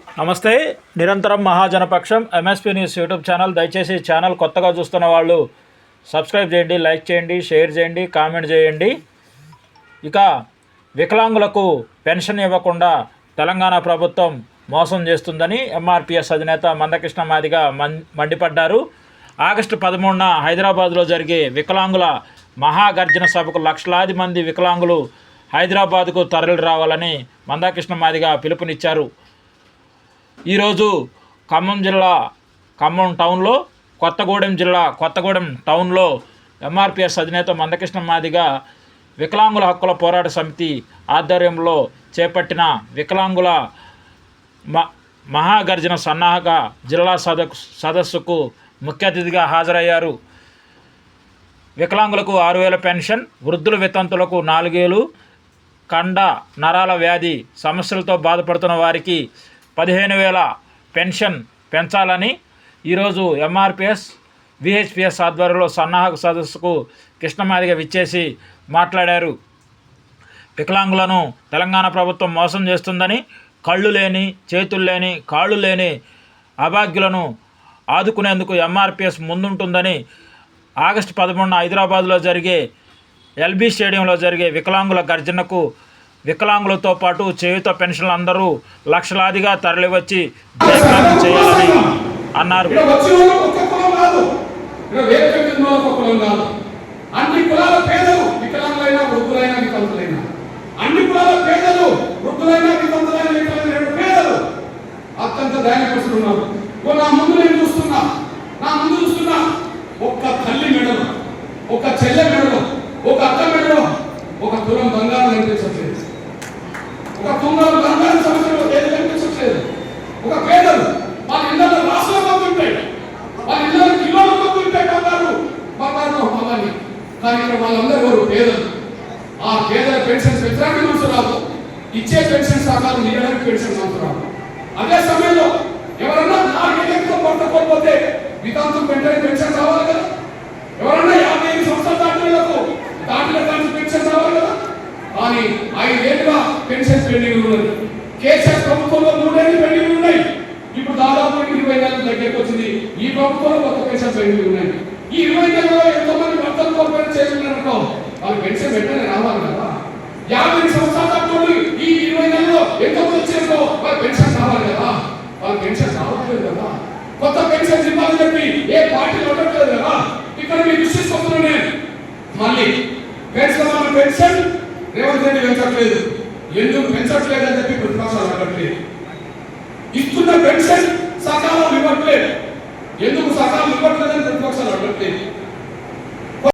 నమస్తే నిరంతరం మహాజనపక్షం ఎంఎస్పీ న్యూస్ యూట్యూబ్ ఛానల్ దయచేసి ఛానల్ కొత్తగా చూస్తున్న వాళ్ళు సబ్స్క్రైబ్ చేయండి లైక్ చేయండి షేర్ చేయండి కామెంట్ చేయండి. ఇక వికలాంగులకు పెన్షన్ ఇవ్వకుండా తెలంగాణ ప్రభుత్వం మోసం చేస్తుందని ఎంఆర్పిఎస్ అధినేత మందకృష్ణ మాదిగా మం మండిపడ్డారు. ఆగస్టు పదమూడున హైదరాబాద్లో జరిగే వికలాంగుల మహాగర్జన సభకు లక్షలాది మంది వికలాంగులు హైదరాబాద్కు తరలి రావాలని మందాకృష్ణ మాదిగా పిలుపునిచ్చారు. ఈరోజు ఖమ్మం జిల్లా ఖమ్మం టౌన్లో కొత్తగూడెం జిల్లా కొత్తగూడెం టౌన్లో ఎంఆర్పిఎస్ అధినేత మందకృష్ణ మాదిగా వికలాంగుల హక్కుల పోరాట సమితి ఆధ్వర్యంలో చేపట్టిన వికలాంగుల మ మహాగర్జన సన్నాహక జిల్లా సద సదస్సుకు ముఖ్య అతిథిగా హాజరయ్యారు. వికలాంగులకు ఆరు వేల పెన్షన్ వృద్ధుల వితంతులకు నాలుగేలు కండ నరాల వ్యాధి సమస్యలతో బాధపడుతున్న వారికి పదిహేను వేల పెన్షన్ పెంచాలని ఈరోజు ఎంఆర్పిఎస్ విహెచ్పిఎస్ ఆధ్వర్యంలో సన్నాహక సదస్సుకు కృష్ణమాదిగా విచ్చేసి మాట్లాడారు. వికలాంగులను తెలంగాణ ప్రభుత్వం మోసం చేస్తుందని కళ్ళు లేని చేతులు లేని కాళ్ళు లేని అభాగ్యులను ఆదుకునేందుకు ఎంఆర్పిఎస్ ముందుంటుందని ఆగస్టు పదమూడున హైదరాబాద్లో జరిగే ఎల్బీ స్టేడియంలో జరిగే వికలాంగుల గర్జనకు వికలాంగులతో పాటు చేయుత పెన్షన్లు అందరూ లక్షలాదిగా తరలివచ్చి జయప్రదం చేయాలని అన్నారు. అన్ని కులాల పేదలు వికలాంగులైనా వృద్ధులైనా వితంతులైనా. అన్ని కులాల పేదలు వృద్ధులైనా వితంతులైన వికలాంగులైన పేదలు అత్యంత దయనపరుచులు ఉన్నారు. ఓ నా ముందు నేను చూస్తున్నా. నా ముందు చూస్తున్నా. ఒక్క తల్లి మెడలో ఒక చెల్లె మెడలో ఒక అక్క మెడలో ఒక తులం ఒక తుంగరం బంగారం సమస్యలు ఏది కనిపించట్లేదు ఒక పేదలు వాళ్ళ ఇళ్ళలో రాసులు పొందుంటాయి వాళ్ళ ఇళ్ళలో కిలోలు పొందుంటాయి బంగారు. బంగారు అవన్నీ కానీ ఇక్కడ వాళ్ళందరూ ఎవరు? పేదలు. ఆ పేదల పెన్షన్స్ వ్యతిరేక రాదు ఇచ్చే పెన్షన్ సాకాలు నీడడానికి పెన్షన్ రాదు అదే సమయంలో ఎవరన్నా నాలుగేళ్ళతో పట్టకపోతే వితాంతం వెంటనే పెన్షన్ రావాలి కదా ఎవరన్నా యాభై ఐదు సంవత్సరాలు దాటిలకు దాటిన దానికి పెన్షన్ రావాలి కదా కానీ ఐదేళ్ళుగా పెన్షన్ పెండింగ్ ఉన్నది. కేసీఆర్ ప్రభుత్వంలో మూడేళ్ళు పెండింగ్ ఉన్నాయి. ఇప్పుడు దాదాపు ఇరవై నెలలు దగ్గరకు వచ్చింది. ఈ ప్రభుత్వంలో కొత్త పెన్షన్ పెండింగ్ ఉన్నాయి. ఈ ఇరవై నెలలో ఎంతో మంది భర్తలు కోల్పోయిన చేస్తున్నారనుకో వాళ్ళు పెన్షన్ వెంటనే రావాలి కదా. యాభై సంవత్సరాల దాటి ఈ ఇరవై నెలలో ఎంతో మంది వచ్చేసో వాళ్ళు పెన్షన్ రావాలి కదా. వాళ్ళు పెన్షన్ రావట్లేదు కదా. కొత్త పెన్షన్ ఇవ్వాలని చెప్పి ఏ పార్టీ ఉండట్లేదు కదా. ఇక్కడ మీరు విశ్వసిస్తున్నాను నేను మళ్ళీ పెన్షన్ పెన్షన్ రేవంత్ పెంచట్లేదు? ఎందుకు పెంచట్లేదు అని చెప్పి ప్రతిపక్షాలు అడగట్లేదు ఇస్తున్న పెన్షన్ సకాలం ఇవ్వట్లేదు. ఎందుకు సకాలం ఇవ్వట్లేదని ప్రతిపక్షాలు